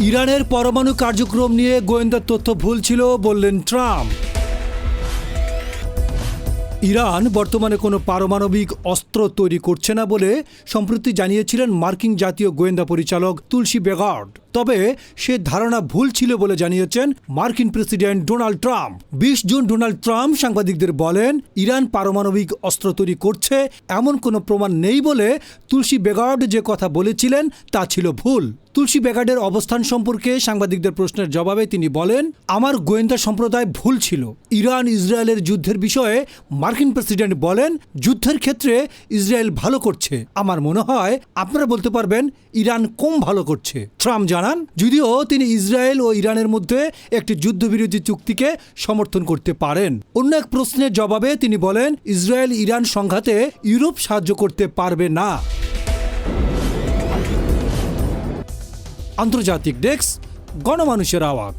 ইরানের পরমাণু কার্যক্রম নিয়ে গোয়েন্দার তথ্য ভুল ছিল বললেন ট্রাম্প। ইরান বর্তমানে কোনো পারমাণবিক অস্ত্র তৈরি করছে না বলে সম্প্রতি জানিয়েছিলেন মার্কিন জাতীয় গোয়েন্দা পরিচালক তুলসী বেগার্ড। তবে সে ধারণা ভুল ছিল বলে জানিয়েছেন মার্কিন প্রেসিডেন্ট ডোনাল্ড ট্রাম্প। বিশ জুন ডোনাল্ড ট্রাম্প সাংবাদিকদের বলেন, ইরান পারমাণবিক অস্ত্র তৈরি করছে, এমন কোনো প্রমাণ নেই বলে তুলসী বেগার্ড যে কথা বলেছিলেন তা ছিল ভুল। তুলসী বেগার্ডের অবস্থান সম্পর্কে সাংবাদিকদের প্রশ্নের জবাবে তিনি বলেন, আমার গোয়েন্দা সম্প্রদায় ভুল ছিল। ইরান ইসরায়েলের যুদ্ধের বিষয়ে মার্কিন প্রেসিডেন্ট বলেন, যুদ্ধের ক্ষেত্রে ইসরায়েল ভালো করছে। আমার মনে হয় আপনারা বলতে পারবেন, ইরান কম ভালো করছে। ট্রাম্প জানান যদিও তিনি ইসরায়েল ও ইরানের মধ্যে একটি যুদ্ধবিরোধী চুক্তিকে সমর্থন করতে পারেন। অন্য এক প্রশ্নের জবাবে তিনি বলেন ইসরায়েল ইরান সংঘাতে ইউরোপ সাহায্য করতে পারবে না। আন্তর্জাতিক ডেস্ক, গণমানুষের আওয়াজ।